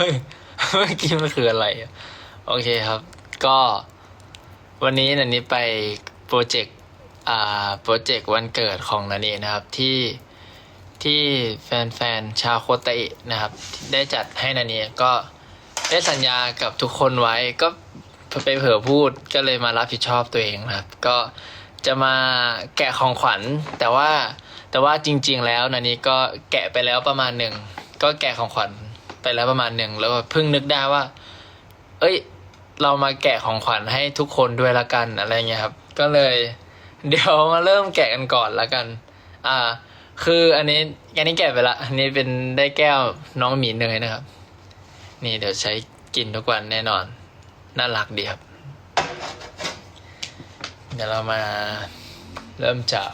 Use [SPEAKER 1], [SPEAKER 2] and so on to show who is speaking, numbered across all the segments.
[SPEAKER 1] เฮ้ยเมื่อกี้มันคืออะไรโอเคครับ ก็ วันนี้นันนี้ไปโปรเจกต์อ่าโปรเจกต์วันเกิดของนันนี้นะครับที่ที่แฟนๆชาวโคตะอินะครับ ได้จัดให้นันนี้ก็ได้สัญญากับทุกคนไว้ก็ไปเผลอพูดก็เลยมารับผิดชอบตัวเองนะครับ ก็จะมาแกะของขวัญ แต่ว่าแต่ว่าจริง ๆ แล้วนันนี้ก็แกะไปแล้วประมาณหนึ่งก็แกะของขวัญ ไปแล้วประมาณหนึ่งแล้วเพิ่งนึกได้ว่า เอ้ย เรามาแกะของขวัญให้ทุกคนด้วยละกันอะไรเงี้ยครับ ก็เลย เดี๋ยวมาเริ่มแกะกันก่อนละกัน อ่า คืออันนี้อันนี้แกะไปละ อันนี้เป็นได้แก้วน้องหมีเนยนะครับ นี่เดี๋ยวใช้กินทุกวันแน่นอน น่ารักดีครับ เดี๋ยวเรามาเริ่มจาก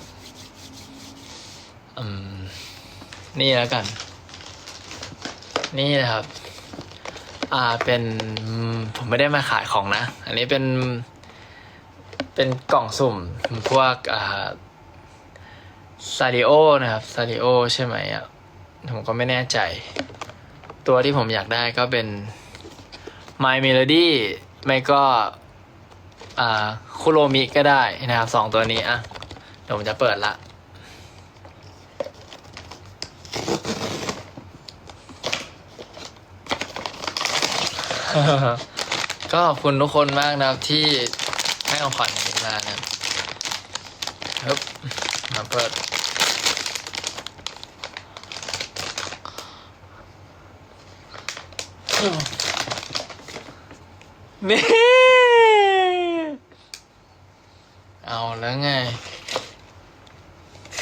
[SPEAKER 1] อืมนี่แล้วกัน นี่นะครับ อ่าเป็นผมไม่ได้มาขายของนะ อันนี้เป็น เป็นกล่องสุ่มพวกอ่าซาริโอนะครับซาริโอใช่ไหมอะผมก็ไม่แน่ใจ ตัวที่ผมอยากได้ก็เป็น My Melody ไม่ก็อ่าคุโรมิก็ได้นะครับสองตัวนี้อะเดี๋ยวผมจะเปิดละ ก็ขอบคุณทุกคนมากนะครับที่ให้ของขวัญนี้มานะครับมาเปิด นี่ เอาแล้วไง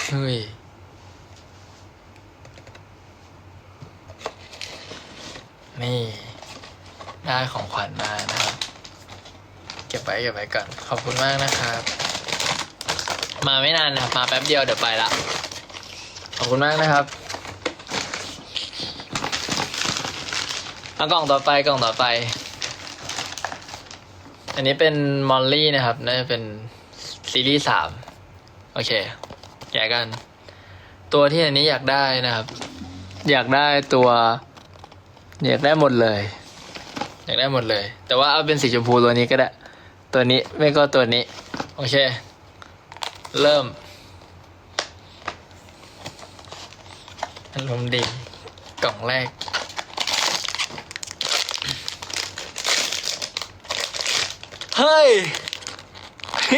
[SPEAKER 1] เฮ้ย นี่ ได้ของขวัญมานะครับ เก็บไว้เก็บไว้ก่อน ขอบคุณมากนะครับ มาไม่นานนะครับ มาแป๊บเดียวเดี๋ยวไปละ ขอบคุณมากนะครับเอากล่องต่อไปกล่องต่อไป อันนี้เป็นมอลลี่นะครับน่าจะเป็นซีรีส์สามโอเคแยกกัน ตัวที่อันนี้อยากได้นะครับ อยากได้ตัว อยากได้หมดเลย อยากได้หมดเลย แต่ว่าเอาเป็นสีชมพูตัวนี้ก็ได้ ตัวนี้ไม่ก็ตัวนี้ โอเค เริ่มอารมณ์ดีกล่องแรก เฮ้ยเ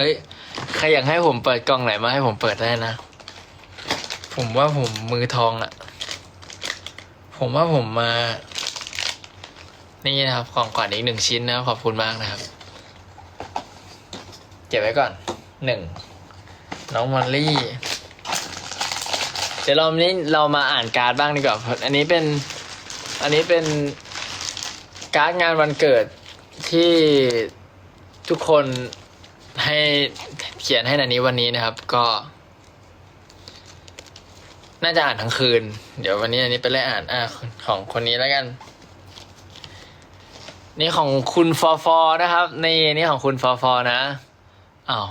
[SPEAKER 1] ฮ้ย ใครอยากให้ผมเปิดกล่องไหนมาให้ผมเปิดได้นะ ผมว่าผมมือทองอะผมว่าผมมา นี่นะครับของขวัญอีกหนึ่งชิ้นนะขอบคุณมากนะครับ เก็บไว้ก่อนหนึ่งน้องมอลลี่เดี๋ยวเรานี้เรามาอ่านการ์ดบ้างดีกว่าอันนี้เป็นอันนี้เป็นการ์ดงานวันเกิดที่ทุกคนให้ เขียนให้นันนี้วันนี้นะครับ ก็ น่าจะอ่านทั้งคืน เดี๋ยววันนี้อันนี้ไปไล่อ่าน อ่าของคนนี้แล้วกัน นี่ของคุณฟอฟอนะครับ นี่นี่ของคุณฟอฟอนะอ้าว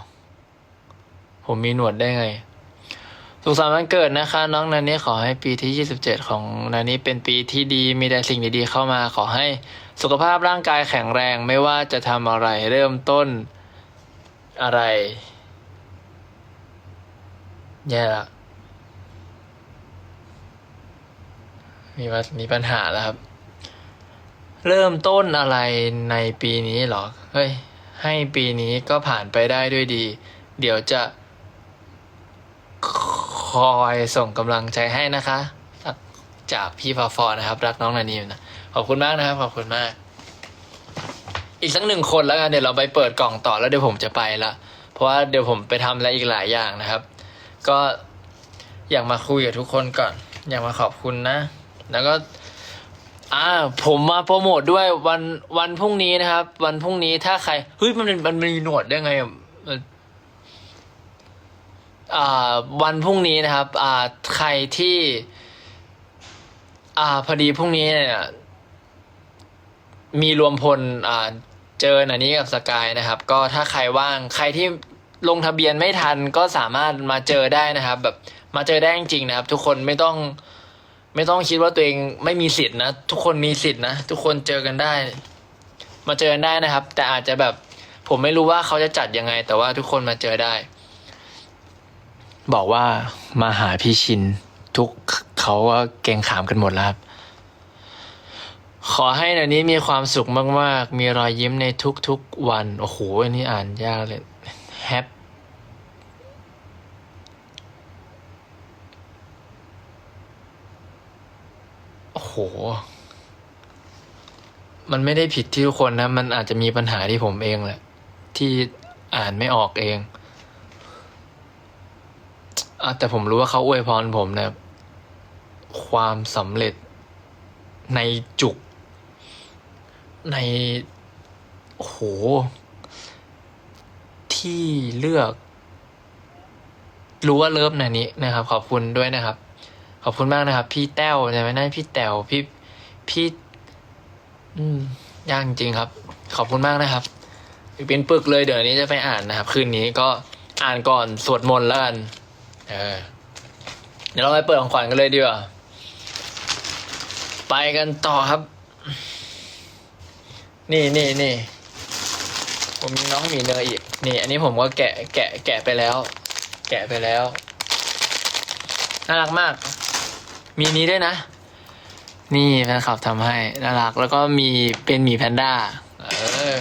[SPEAKER 1] ผมมีหนวดได้ไงสุขสันต์วันเกิดนะคะ น้องนันนี้ขอให้ปีที่ 27 ของนันนี้เป็นปีที่ดีมีแต่สิ่งดีๆเข้ามา ขอให้สุขภาพร่างกายแข็งแรงไม่ว่าจะทำอะไรเริ่มต้นอะไร แย่ละมีว่ามีปัญหาแล้วครับ เริ่มต้นอะไรในปีนี้เหรอ เฮ้ย ให้ปีนี้ก็ผ่านไปได้ด้วยดี เดี๋ยวจะ คอยส่งกำลังใจให้นะคะ จากจากพี่ฟอฟอนะครับ รักน้องนานีนะ ขอบคุณมากนะครับ ขอบคุณมาก อีกสักหนึ่งคนแล้วกัน เดี๋ยวเราไปเปิดกล่องต่อแล้วเดี๋ยวผมจะไปละ เพราะว่าเดี๋ยวผมไปทำอะไรอีกหลายอย่างนะครับ ก็อยากมาคุยกับทุกคนก่อน อยากมาขอบคุณนะ แล้วก็อ่าผมมาโปรโมทด้วยวันวันพรุ่งนี้นะครับ วันพรุ่งนี้ถ้าใครเฮ้ยมันเป็นมันมีหนวดได้ไงอ่าวันพรุ่งนี้นะครับ อ่าใครที่ อ่าพอดีพรุ่งนี้เนี่ยมีรวมพลอ่าเจอหนันนี้กับสกายนะครับ ก็ถ้าใครว่างใครที่ ลงทะเบียนไม่ทันก็สามารถมาเจอได้นะครับ แบบมาเจอได้จริงๆนะครับ ทุกคนไม่ต้อง ไม่ต้องคิดว่าตัวเองไม่มีสิทธินะ ทุกคนมีสิทธินะ ทุกคนเจอกันได้ มาเจอกันได้นะครับ แต่อาจจะแบบผมไม่รู้ว่าเขาจะจัดยังไง แต่ว่าทุกคนมาเจอได้ บอกว่ามาหาพี่ชิน ทุกเขาก็เก่งขามกันหมดแล้วครับขอให้ในนี้มีความสุขมาก ๆ มีรอยยิ้มในทุก ๆ วัน โอ้โหอันนี้อ่านยากเลย แฮปโอ้โห มันไม่ได้ผิดที่ทุกคนนะ มันอาจจะมีปัญหาที่ผมเองแหละ ที่อ่านไม่ออกเองอแต่ผมรู้ว่าเขาอวยพรผมนะครับความสำเร็จในจุก ในโอ้โห ที่เลือก รู้ว่าเลิฟในนี้นะครับ ขอบคุณด้วยนะครับ ขอบคุณมากนะครับ พี่แต้วใช่ไหมนั่นพี่แต้วพี่พี่ อืมยากจริงครับ ขอบคุณมากนะครับเป็นปึกเลยเดี๋ยวนี้จะไปอ่านนะครับ คืนนี้ก็อ่านก่อนสวดมนต์แล้วกัน เออ เดี๋ยวเราไปเปิดของขวัญกันเลยดีกว่า ไปกันต่อครับ นี่นี่นี่ ผมมีน้องหมีเนยอีก นี่ อันนี้ผมก็แกะแกะแกะไปแล้ว แกะไปแล้ว น่ารักมาก มีนี้ด้วยนะ นี่แฟนคลับทำให้ น่ารัก แล้วก็มีเป็นหมีแพนด้า เออ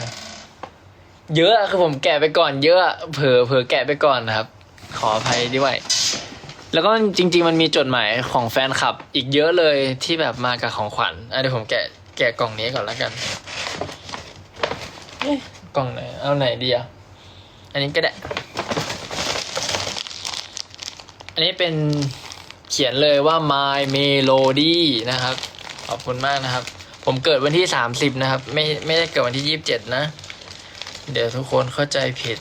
[SPEAKER 1] เยอะคือผมแกะไปก่อนเยอะ เผลอเผลอแกะไปก่อนนะครับ ขออภัยด้วย แล้วก็จริง ๆ มันมีจดหมายของแฟนคลับ อีกเยอะเลยที่แบบมากับของขวัญอะเดี๋ยวผมแกะแกะกล่องนี้ก่อนแล้วกันกล่องไหน เอาไหนดีอะ อันนี้ก็ได้ อันนี้เป็นเขียนเลยว่า My Melody นะครับ ขอบคุณมากนะครับ ผมเกิดวันที่สามสิบนะครับ ไม่ไม่ได้เกิดวันที่ยี่สิบเจ็ดนะ เดี๋ยวทุกคนเข้าใจผิด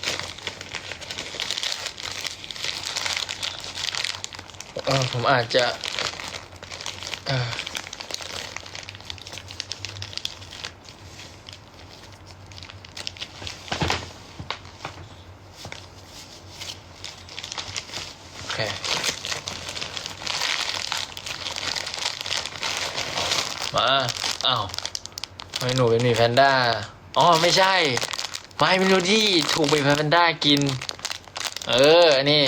[SPEAKER 1] เออผมอาจจะเออโอเค มา อ้าวทำ ไม่หนูเป็นหมีแพนด้า อ๋อ ไม่ใช่ ไม่เมโลดี้ถูกหมีแพนด้ากิน เออ นี่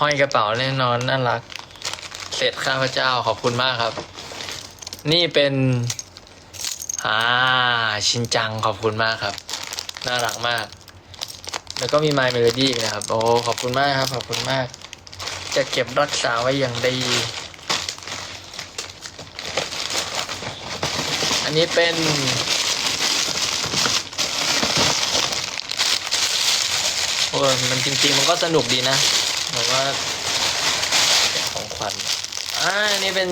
[SPEAKER 1] ห้อยกระเป๋าแน่นอนน่ารัก เสร็จข้าพเจ้าขอบคุณมากครับ นี่เป็น อ่า ชินจังขอบคุณมากครับ น่ารักมาก แล้วก็มี My Melody อีกนะครับ โอ้ ขอบคุณมากครับ ขอบคุณมาก จะเก็บรักษาไว้อย่างดี นนี้เป็น โอ้ยมันจริง ๆ มันก็สนุกดีนะแบบว่าของขวัญอ่าอันนี่เป็น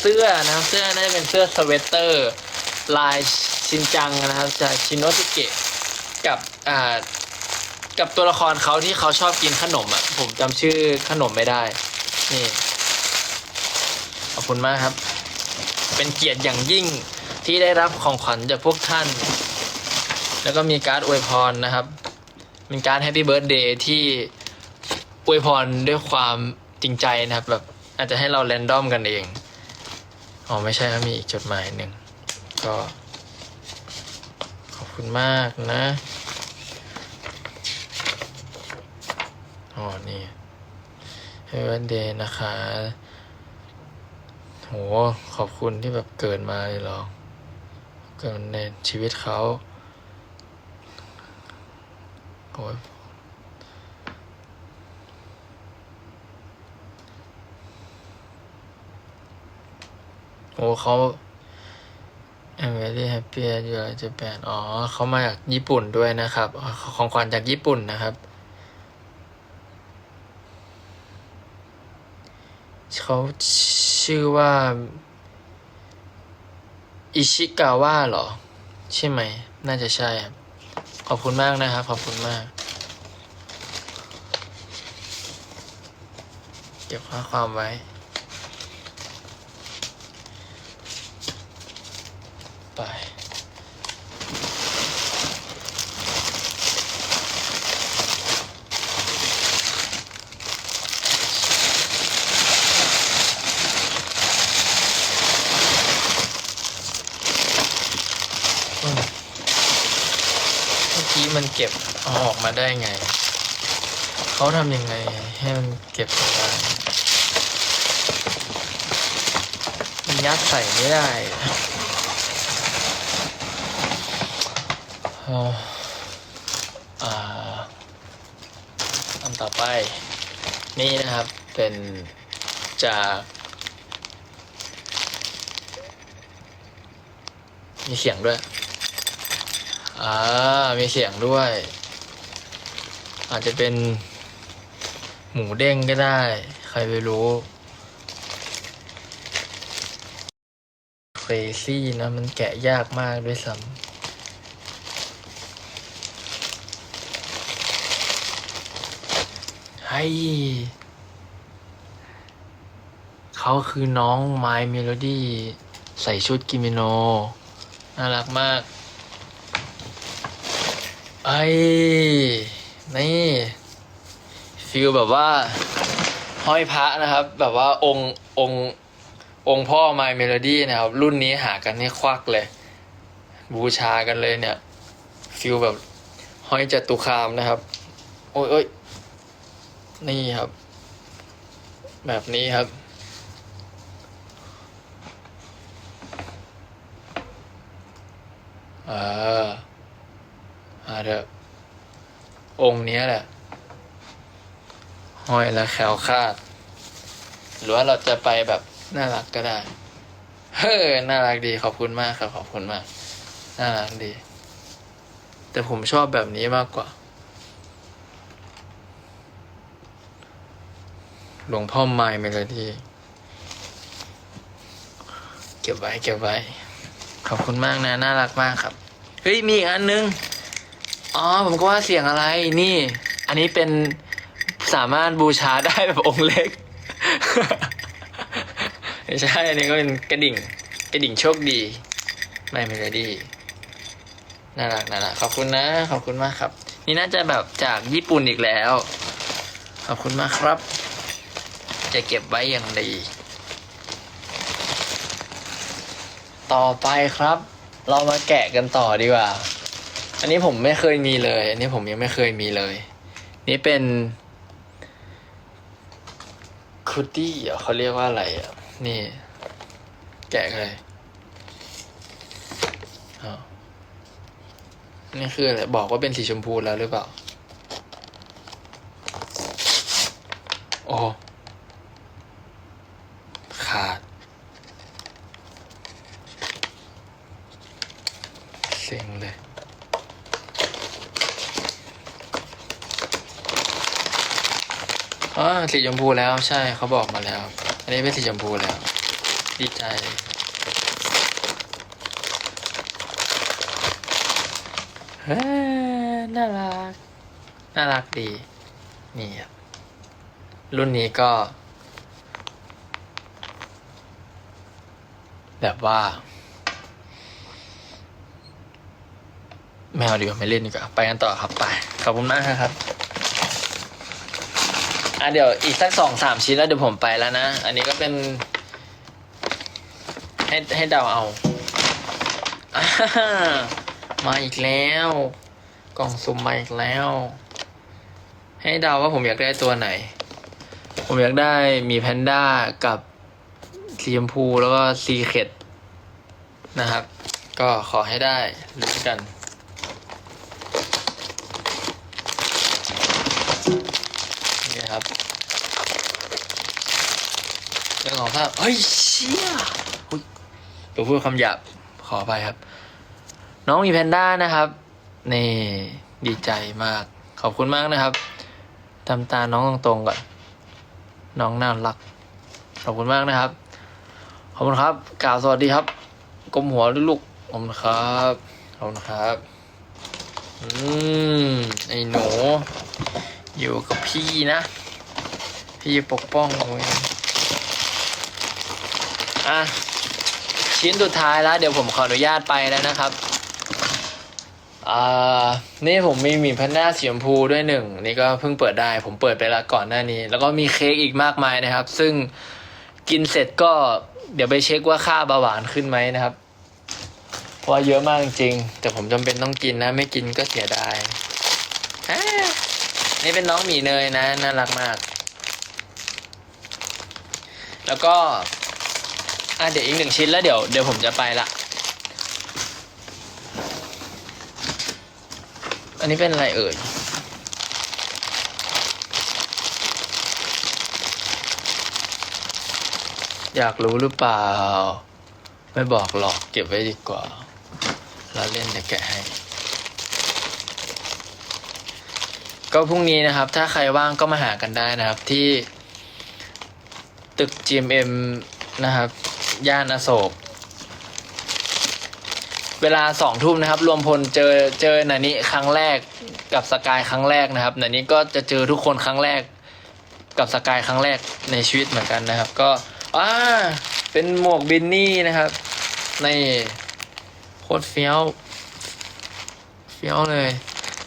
[SPEAKER 1] เสื้อนะครับเสื้อน่าจะเป็นเสื้อสเวตเตอร์ ลายชินจังนะครับจากชินโนสุเกะกับอ่ากับตัวละครเขาที่เขาชอบกินขนมอะ ผมจำชื่อขนมไม่ได้ นี่ ขอบคุณมากครับ เป็นเกียรติอย่างยิ่ง ที่ได้รับของขวัญจากพวกท่าน แล้วก็มีการ์ดอวยพรนะครับเป็นการแฮปปี้เบิร์ดเดย์ที่อวยพรด้วยความจริงใจนะครับ แบบอาจจะให้เราแรนดอมกันเองอ๋อไม่ใช่ครับมีอีกจดหมายหนึ่งก็ขอบคุณมากนะอ๋อนี่ Happy Birthday นะคะโหขอบคุณที่แบบเกิดมาเลยหรอ กิดในชีวิตเขาโอ้ยโอ้เขา I'm very happy that you are Japan อ๋อเขามาจากญี่ปุ่นด้วยนะครับ ของขวัญจากญี่ปุ่นนะครับ เขาชื่อว่า อิชิกาวะเหรอ ใช่ไหม น่าจะใช่ครับขอบคุณมากนะครับ ขอบคุณมาก เก็บข้อความไว้ ไป โเมื่อกี้มัน เก็บเอาออกมาได้ไง เขาทำยังไงให้มันเก็บออกมามันยัดใส่ไม่ได้อ๋ออ่าอันต่อไป นี่นะครับเป็นจากมีเสียงด้วย อ่า มีเสียงด้วย อาจจะเป็น หมูเด้งก็ได้ ใครไปรู้เครซี่นะ มันแกะยากมากด้วยซ้ำให้เขาคือน้อง My Melody ใส่ชุดกิมิโน น่ารักมาก ไอ้นี่ฟิลแบบว่าห้อยพระนะครับ แบบว่าองค์องค์องค์พ่อ My Melody นะครับ รุ่นนี้หากันให้ควักเลย บูชากันเลยเนี่ยฟิลแบบห้อยจัตุคามนะครับ โอ้ยโอ้ยนี่ครับ แบบนี้ครับเออ อาเถอะองค์นี้แหละ ห้อยแล้วแคล้วคาด หรือว่าเราจะไปแบบน่ารักก็ได้ เฮ้อน่ารักดีขอบคุณมากครับ ขอบคุณมาก น่ารักดี แต่ผมชอบแบบนี้มากกว่า หลวงพ่อไม้เมโลดี้เก็บไว้เก็บไว้ ขอบคุณมากนะ น่ารักมากครับ เฮ้ย มีอีกอันนึง อ๋อผมก็ว่าเสียงอะไรนี่ อันนี้เป็นสามารถบูชาได้แบบองค์เล็ก ไม่ใช่ อันนี้ก็เป็นกระดิ่ง กระดิ่งโชคดี ไม่ไม่เลยดีน่ารักน่ารักขอบคุณนะ ขอบคุณมากครับ นี่น่าจะแบบจากญี่ปุ่นอีกแล้ว ขอบคุณมากครับ จะเก็บไว้อย่างดี ต่อไปครับ เรามาแกะกันต่อดีกว่า อันนี้ผมไม่เคยมีเลย อันนี้ผมยังไม่เคยมีเลย นี่เป็นคุตตี้เขาเรียกว่าอะไรอะ นี่ แกะเลยอ้าวนี่คืออะไรบอกว่าเป็นสีชมพูแล้วหรือเปล่า โอ้ขาด เซ็งเลย อ๋อสีชมพูแล้วใช่เขาบอกมาแล้ว อันนี้เป็นสีชมพูแล้ว ดีใจ เฮ้น่ารัก น่ารักดี นี่ครับ รุ่นนี้ก็ แบบว่าไม่เอาดีกว่าไม่เล่นดีกว่า ไปกันต่อครับไป ขอบคุณมากครับ อะเดี๋ยวอีกสักสองสามชิ้นแล้วเดี๋ยวผมไปแล้วนะ อันนี้ก็เป็น ให้ให้เดาเอาอามาอีกแล้ว กล่องสุ่มมาอีกแล้ว ให้เดาว่าผมอยากได้ตัวไหน ผมอยากได้มีแพนด้ากับสีชมพูแล้วก็ซีเคดนะครับ ก็ขอให้ได้ลุ้นกัน นี่ครับเรื่องของภาพเฮ้ยเชี่ยอุ๊ยเดี๋ยวพูดคำหยาบขอไปครับ น้องมีแพนด้านะครับ นี่ดีใจมาก ขอบคุณมากนะครับทำตาน้องตรงๆก่อนน้องน่ารัก ขอบคุณมากนะครับ ขอบคุณครับ กล่าวสวัสดีครับกลมหัวลูกๆขอบคุณครับขอบคุณครับ อืมไอ้หนู อยู่กับพี่นะ พี่ปกป้องหนองอะ ชิ้นสุดท้ายแล้ว เดี๋ยวผมขออนุญาตไปแล้วนะครับ อ่า นี่ผมมีหมีแพนด้าสีชมพูด้วยหนึ่ง นี่ก็เพิ่งเปิดได้ ผมเปิดไปแล้วก่อนหน้านี้ แล้วก็มีเค้กอีกมากมายนะครับ ซึ่งกินเสร็จก็เดี๋ยวไปเช็คว่าค่าเบาหวานขึ้นไหมนะครับ เพราะเยอะมากจริง แต่ผมจำเป็นต้องกินนะ ไม่กินก็เสียดาย นี่เป็นน้องหมีเนยนะ น่ารักมาก แล้วก็ อะเดี๋ยวอีกหนึ่งชิ้นแล้วเดี๋ยวเดี๋ยวผมจะไปละ อันนี้เป็นอะไรเอ่ยอยากรู้หรือเปล่า ไม่บอกหรอกเก็บไว้ดีกว่า แล้วเล่นเดี๋ยวแกะให้ ก็พรุ่งนี้นะครับ ถ้าใครว่างก็มาหากันได้นะครับ ที่ตึก GMM นะครับ ย่านอโศก เวลาสองทุ่มนะครับ รวมพลเจอเจอนันนี้ครั้งแรกกับสกายครั้งแรกนะครับนันนี้ก็จะเจอทุกคนครั้งแรกกับสกายครั้งแรกในชีวิตเหมือนกันนะครับ ก็อ่าเป็นหมวกบินนี่นะครับ ในโคตรเฟี้ยว เฟี้ยวเลย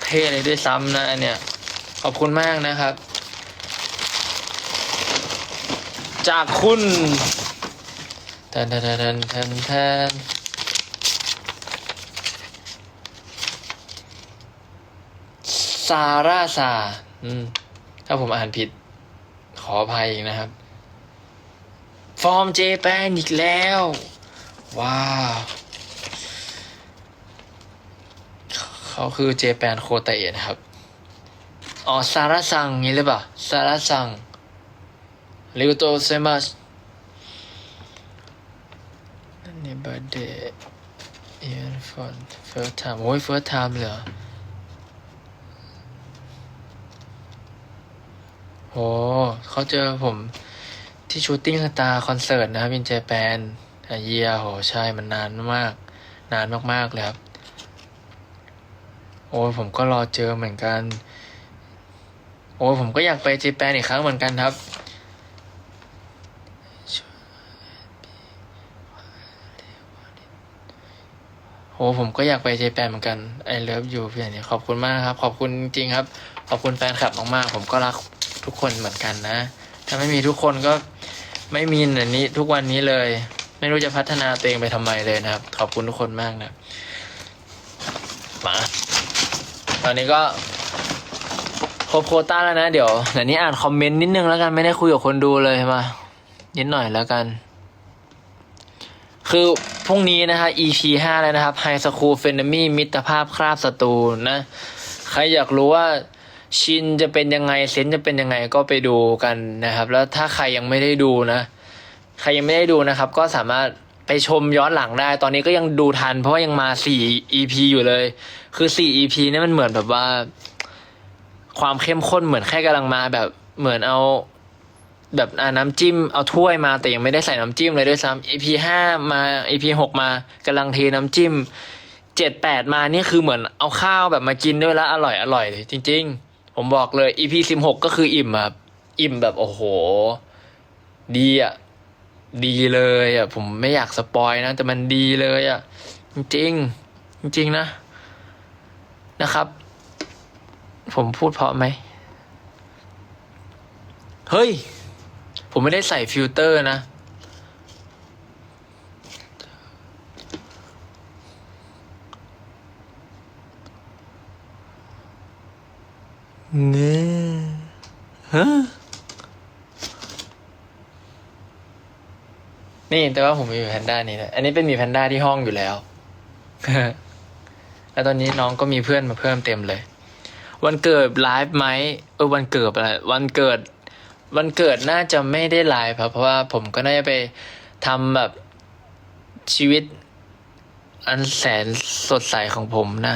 [SPEAKER 1] เท่เลยด้วยซ้ำนะอันเนี้ย ขอบคุณมากนะครับ จากคุณแทนแทนแทนแทนแทนซาร่าซาอืม ถ้าผมอ่านผิด ขออภัยนะครับ ฟอร์มเจแปนอีกแล้ว ว้าวเขาคือเจแปนโคเตะนะครับ อ๋อซาร่าซังงี้หรือเปล่าซาร่าซังริวโตเซมัสอันนี้เบอร์เดย์อียนฟอนเฟิร์สไทม์โอ้ยเฟิร์สไทม์เหรอโหเขาเจอผมที่ชูตติ้งสตาร์คอนเสิร์ตนะครับอินเจแปนเยียโหใช่มันนานมาก นานมากๆเลยครับ โอ้ยผมก็รอเจอเหมือนกัน โอ้ผมก็อยากไปเจแปนอีกครั้งเหมือนกันครับ โอ้ผมก็อยากไปเจแปนเหมือนกันไอเลิฟยูเพี่อนนี้ขอบคุณมากครับ ขอบคุณจริงครับ ขอบคุณแฟนคลับมากๆผมก็รักทุกคนเหมือนกันนะ ถ้าไม่มีทุกคนก็ไม่มีอันนี้ทุกวันนี้เลย ไม่รู้จะพัฒนาตัวเองไปทำไมเลยนะครับ ขอบคุณทุกคนมากนะมาตอนนี้ก็ ครบโคต้าแล้วนะ เดี๋ยวเดี๋ยวนี้อ่านคอมเมนต์นิดนึงแล้วกันไม่ได้คุยกับคนดูเลยมานิดหน่อยแล้วกัน คือพรุ่งนี้นะฮะ EP ห้าแล้วนะครับ High School f r e n e m y มิตรภาพคราบศัตรูนะ ใครอยากรู้ว่าชินจะเป็นยังไงเซนจะเป็นยังไงก็ไปดูกันนะครับ แล้วถ้าใครยังไม่ได้ดูนะ ใครยังไม่ได้ดูนะครับ ก็สามารถไปชมย้อนหลังได้ ตอนนี้ก็ยังดูทัน เพราะว่ายังมาสี่ EP อยู่เลย คือสี่ EP นี่มันเหมือนแบบว่า ความเข้มข้นเหมือนแค่กำลังมาแบบเหมือนเอาแบบอาน้ำจิ้มเอาถ้วยมาแต่ยังไม่ได้ใส่น้ำจิ้มเลยด้วยซ้ำ EP ห้ามา EP หกมากำลังเทน้ำจิ้มเจ็ดแปดมานี่คือเหมือนเอาข้าวแบบมากินด้วยแล้วอร่อยอร่อยเลยจริง ๆ ผมบอกเลย EP สิบหกก็คืออิ่มอะอิ่มแบบโอ้โห ดีอะดีเลยอะผมไม่อยากสปอยนะ แต่มันดีเลยอะจริงจริงนะนะครับ ผมพูดเพราะไหม เฮ้ย ผมไม่ได้ใส่ฟิลเตอร์นะเงี้ยฮะ นี่แต่ว่าผมมีแพนด้านี่แหละอันนี้เป็นหมีแพนด้าที่ห้องอยู่แล้ว แล้วตอนนี้น้องก็มีเพื่อนมาเพิ่มเต็มเลย วันเกิดไลฟ์ไหมเออวันเกิดอะไรวันเกิด วันเกิดน่าจะไม่ได้ไลฟ์ครับเพราะว่าผมก็น่าจะไปทำแบบชีวิต อันแสนสดใสของผมนะ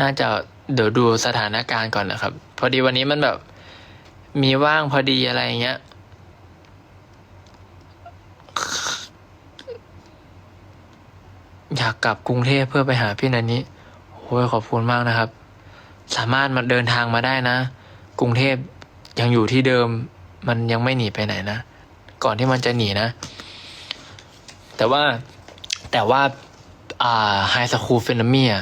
[SPEAKER 1] น่าจะเดี๋ยวดูสถานการณ์ก่อนนะครับ พอดีวันนี้มันแบบมีว่างพอดีอะไรอย่างเงี้ยอยากกลับกรุงเทพเพื่อไปหาพี่นันนี้โอ้ยขอบคุณมากนะครับ สามารถมาเดินทางมาได้นะ กรุงเทพยังอยู่ที่เดิม มันยังไม่หนีไปไหนนะ ก่อนที่มันจะหนีนะ แต่ว่าแต่ว่าอ่าไฮสคูลเฟนเมีย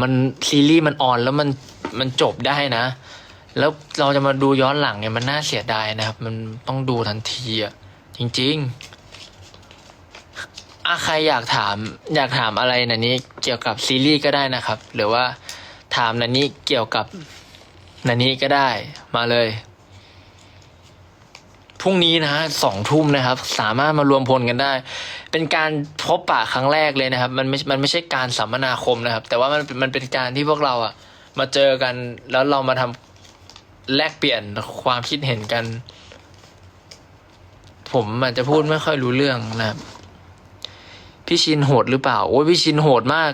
[SPEAKER 1] มันซีรีส์มันออนแล้วมันมันจบได้นะ แล้วเราจะมาดูย้อนหลังเนี่ยมันน่าเสียดายนะครับ มันต้องดูทันทีอะจริง ๆอะใครอยากถาม อยากถามอะไรนันนี้เกี่ยวกับซีรีส์ก็ได้นะครับ หรือว่า ถามนันนี้เกี่ยวกับนันนี้ก็ได้มาเลยพรุ่งนี้นะสองทุ่มนะครับ สามารถมารวมพลกันได้ เป็นการพบปะครั้งแรกเลยนะครับ มันไม่ มันไม่ใช่การสัมมนาคมนะครับ แต่ว่ามันมันเป็นการที่พวกเราอะมาเจอกัน แล้วเรามาทำแลกเปลี่ยนความคิดเห็นกัน ผมอาจจะพูดไม่ค่อยรู้เรื่องนะครับ พี่ชินโหดหรือเปล่า โอ้ยพี่ชินโหดมาก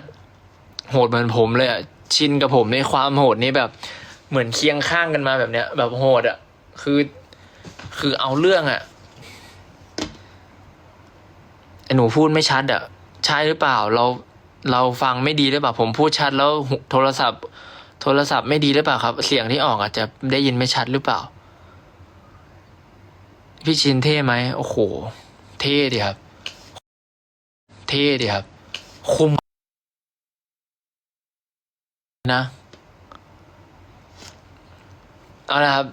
[SPEAKER 1] โหดเหมือนผมเลยอะ ชินกับผมในความโหดนี้แบบเหมือนเคียงข้างกันมาแบบเนี้ย แบบโหดอะคือ คือเอาเรื่องอะไอหนูพูดไม่ชัดอะใช่หรือเปล่า เราเราฟังไม่ดีหรือเปล่า ผมพูดชัดแล้วโทรศัพท์ โทรศัพท์ไม่ดีหรือเปล่าครับ เสียงที่ออกอาจจะได้ยินไม่ชัดหรือเปล่า พี่ชินเท่ไหมโอ้โห เท่ดีครับ เท่ดีครับ คุม นะ เอาละครับ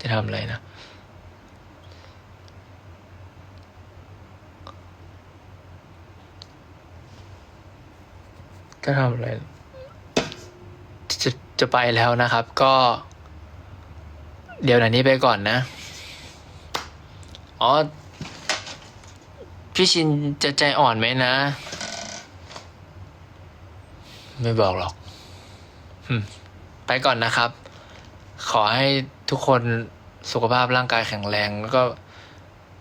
[SPEAKER 1] จะทำอะไรนะ จะทำอะไร จะจะไปแล้วนะครับ ก็ เดี๋ยวหนันนี้ไปก่อนนะ อ๋อ พี่ชินจะใจอ่อนไหมนะ ไม่บอกหรอกอืมไปก่อนนะครับ ขอให้ทุกคนสุขภาพร่างกายแข็งแรงแล้วก็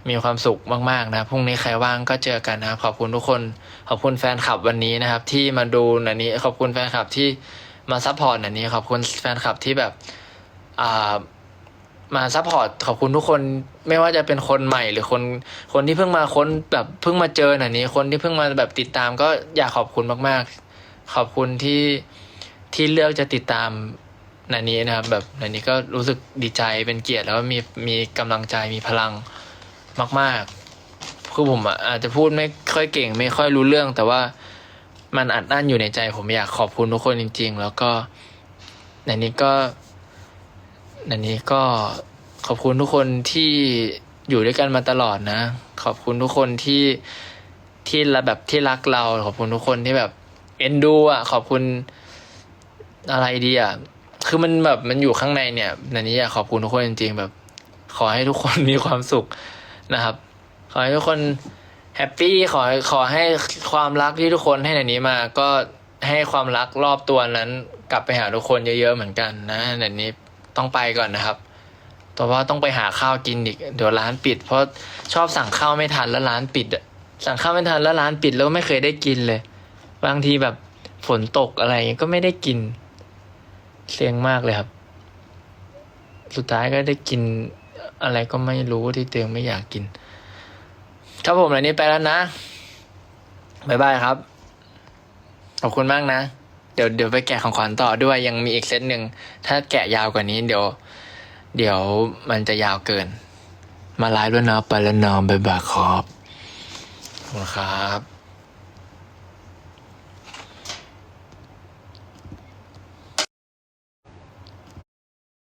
[SPEAKER 1] มีความสุขมากๆนะพรุ่งนี้ใครว่างก็เจอกันนะครับ ขอบคุณทุกคน ขอบคุณแฟนคลับวันนี้นะครับ ที่มาดูนันนี้ ขอบคุณแฟนคลับที่มาซัพพอร์ตนันนี้ ขอบคุณแฟนคลับที่แบบอ่ามาซัพพอร์ตขอบคุณทุกคนไม่ว่าจะเป็นคนใหม่หรือคนคนที่เพิ่งมาค้นแบบเพิ่งมาเจอหน่อยนี้ คนที่เพิ่งมาแบบติดตามก็อยากขอบคุณมากๆ ขอบคุณที่ที่เลือกจะติดตามนันนี้นะครับ แบบนันนี้ก็รู้สึกดีใจเป็นเกียรติแล้วก็มีมีกำลังใจมีพลังมาก ๆ คือผมอาจจะพูดไม่ค่อยเก่ง ไม่ค่อยรู้เรื่อง แต่ว่ามันอัดอั้นอยู่ในใจ ผมอยากขอบคุณทุกคนจริง ๆ แล้วก็นันนี้ก็อันนี้ก็ขอบคุณทุกคนที่อยู่ด้วยกันมาตลอดนะ ขอบคุณทุกคนที่ที่ระแบบที่รักเรา ขอบคุณทุกคนที่แบบ เอ็นดูอะ ขอบคุณอะไรดีอะ คือมันแบบมันอยู่ข้างในเนี่ยนันนี้อยากขอบคุณทุกคนจริงๆแบบ ขอให้ทุกคนมีความสุขนะครับ ขอให้ทุกคนแฮปปี้ขอขอให้ความรักที่ทุกคนให้ในนี้มา ก็ให้ความรักรอบตัวนั้น กลับไปหาทุกคนเยอะๆเหมือนกันนะในนี้ต้องไปก่อนนะครับแต่ว่าต้องไปหาข้าวกินอีกเดี๋ยวร้านปิด เพราะชอบสั่งข้าวไม่ทันแล้วร้านปิดอะสั่งข้าวไม่ทันแล้วร้านปิดแล้วไม่เคยได้กินเลย บางทีแบบฝนตกอะไรอย่างนี้ก็ไม่ได้กินเซ็งมากเลยครับ สุดท้ายก็ได้กินอะไรก็ไม่รู้ที่เตัวเองไม่อยากกิน ครับผมวันนี้ไปแล้วนะบายบายครับ ขอบคุณมากนะ เดี๋ยวเดี๋ยวไปแกะของขวัญต่อด้วยยังมีอีกเซตหนึ่ง ถ้าแกะยาวกว่านี้ เดี๋ยว เดี๋ยวมันจะยาวเกิน มาไลฟ์ด้วยนะไปแล้วนอนบายบายครับขอบคุณครับ